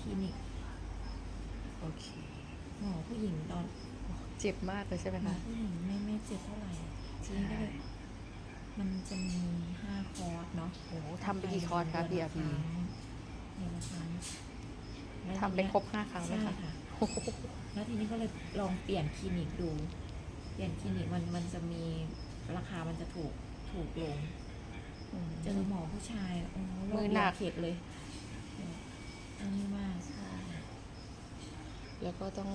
คลินิกโอเคหมอผู้หญิงตอนเจ็บมากเลยใช่ไหมหมอคะ ผู้หญิงไม่ไม่เจ็บเท่าไหร่ทีนี้ก็เลยมันจะมีห้าคอร์สเนาะโอ้โหทำไปกี่คอร์สคะ BRB เดือนละครั้งแล้วทำไปครบห้าครั้งไหมใช่คะ ค่ะ แล้วทีนี้ก็เลยลองเปลี่ยนคลินิกดู เปลี่ยนคลินิกมันมันจะมีราคามันจะถูกถูกลงอืมเจอหมอผู้ชายโอ้โรคมือหนักยาเข็ดเลย อันนี้มากใช่ แล้วก็ต้อง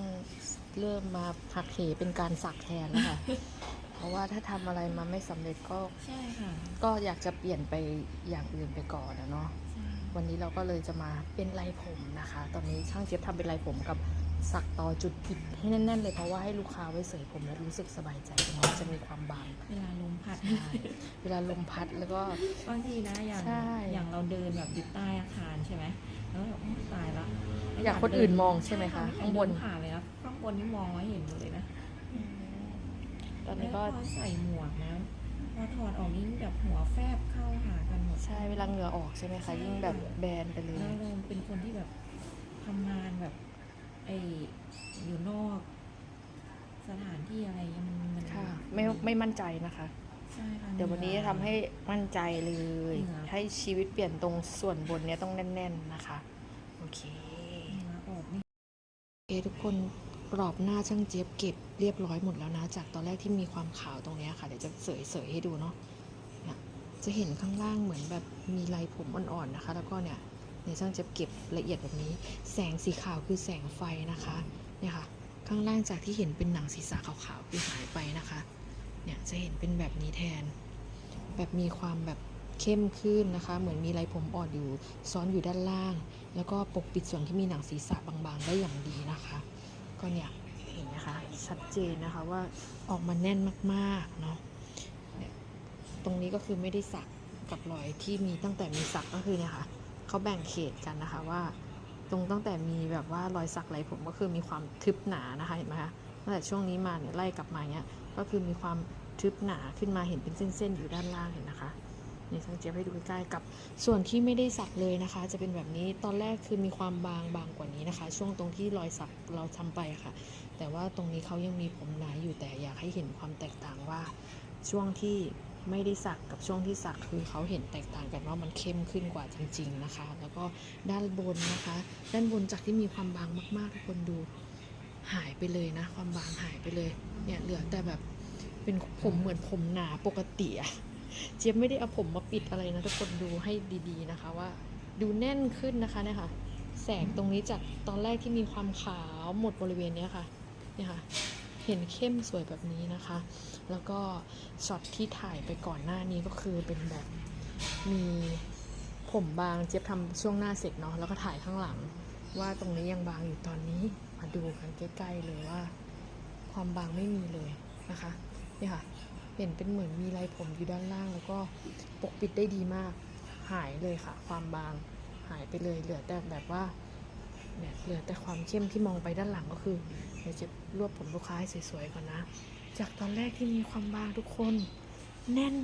เริ่มมาหักเหเป็นการสักแทนแล้วค่ะ เพราะว่าถ้าทำอะไรมาไม่สำเร็จก็ใช่ค่ะก็อยากจะเปลี่ยนไปอย่างอื่นไปก่อนนะเนาะใช่วันนี้เราก็เลยจะมาเป็นไรผมนะคะ ตอนนี้ช่างเจี๊ยบทำเป็นไรผมกับสักต่อจุดปิดให้แน่นๆ เลยเพราะว่าให้ลูกค้าไว้เสยผมแล้วรู้สึกสบายใจตรงนี้จะมีความบาง เวลาลมพัดใช่เวลาลมพัดแล้วก็ บางทีนะอย่างใช่ อย่างเรา เดินแบบอยู่ใต้อาคารใช่ไหมแล้วแบบโอ้ตายละไม่อยากคนอื่นมองใช่ไหมคะใช่ข้างบนเดิผ่านเลยนะข้างบนนี่มองไว้เห็นหมดเลยนะตอนนี้ก็แล้วพอใส่หมวกนะพอถอดออกนี่แบบหัวแฟบเข้าหากันหมดใช่เวลาเหงื่อออกใช่ไหมคะยิ่งแบบแบนไปเลยแล้วเราเป็นคนที่แบบทำงานแบบไออยู่นอก สถานที่อะไรเงี้ยมันมันค่ะไม่ไม่มั่นใจนะคะใช่ค่ะ เดี๋ยววันนี้จะทำให้มั่นใจเลยเหงื่อให้ชีวิตเปลี่ยนตรงส่วนบนเนี้ยต้องแน่น ๆนะคะ โอเคเหงื่อออกนี่โอเคทุกคนกรอบหน้าช่างเจี๊ยบเก็บเรียบร้อยหมดแล้วนะ จากตอนแรกที่มีความขาวตรงเนี้ยค่ะ เดี๋ยวจะเสยเสยๆให้ดูเนาะเนี่ยจะเห็นข้างล่างเหมือนแบบมีลายผมอ่อนๆนะคะ แล้วก็เนี่ยเนี่ยช่างเจี๊ยบเก็บละเอียดแบบนี้ แสงสีขาวคือแสงไฟนะคะเนี่ยค่ะข้างล่างจากที่เห็นเป็นหนังศีรษะขาวๆคือหายไปนะคะ เนี่ยจะเห็นเป็นแบบนี้แทน แบบมีความแบบเข้มขึ้นนะคะ เหมือนมีลายผมอ่อนอยู่ซ้อนอยู่ด้านล่าง แล้วก็ปกปิดส่วนที่มีหนังศีรษะบางๆ ได้อย่างดีนะคะ ก็เนี่ยเห็นนะคะชัดเจนนะคะว่าออกมาแน่นมากๆเนาะเนี่ยตรงนี้ก็คือไม่ได้สักกับรอยที่มีตั้งแต่มีสักก็คือเนี่ยค่ะเขาแบ่งเขตกันนะคะว่า ตรงตั้งแต่มีแบบว่ารอยสักไหลผมก็คือมีความทึบหนานะคะเห็นไหมคะตั้งแต่ช่วงนี้มาเนี่ยไล่กลับมาเนี่ยก็คือมีความ ทึบหนาขึ้นมาเห็นเป็นเส้นๆอยู่ด้านล่างเห็นนะคะนี่ช่างเจี๊ยบให้ดูใกล้ๆกับส่วนที่ไม่ได้สักเลยนะคะ จะเป็นแบบนี้ตอนแรกคือมีความบางบางกว่านี้นะคะ ช่วงตรงที่รอยสักเราทำไปค่ะ แต่ว่าตรงนี้เขายังมีผมหนาอยู่แต่อยากให้เห็นความแตกต่างว่า ช่วงที่ไม่ได้สักกับช่วงที่สักคือเขาเห็นแตกต่างกันว่ามันเข้มขึ้นกว่าจริง ๆนะคะ แล้วก็ด้านบนนะคะ ด้านบนจากที่มีความบางมากๆทุกคนดูหายไปเลยนะ ความบางหายไปเลยเนี่ยเหลือแต่แบบ เป็นผมเหมือนผมหนาปกติอะเจี๊ยบไม่ได้เอาผมมาปิดอะไรนะทุกคนดูให้ดีๆนะคะว่า ดูแน่นขึ้นนะคะเนี่ยค่ะ แสงตรงนี้จากตอนแรกที่มีความขาวหมดบริเวณเนี้ยค่ะเนี่ยค่ะเห็นเข้มสวยแบบนี้นะคะ แล้วก็ช็อตที่ถ่ายไปก่อนหน้านี้ก็คือเป็นแบบมีผมบางเจี๊ยบทำช่วงหน้าเสร็จเนาะแล้วก็ถ่ายข้างหลัง ว่าตรงนี้ยังบางอยู่ตอนนี้มาดูกันใกล้ๆเลยว่า ความบางไม่มีเลยนะคะ นี่ค่ะ เห็นเป็นเหมือนมีลายผมอยู่ด้านล่าง แล้วก็ปกปิดได้ดีมาก หายเลยค่ะ ความบางหายไปเลยเหลือแต่แบบว่าเนี่ยเหลือแต่ความเข้มที่มองไปด้านหลังก็คือเดี๋ยวจะรวบผมลูกค้าให้สวยๆก่อนนะ จากตอนแรกที่มีความบางทุกคน แน่น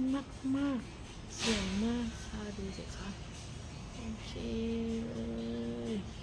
มากๆสวยมากค่ะดูสิคะโอเคเลย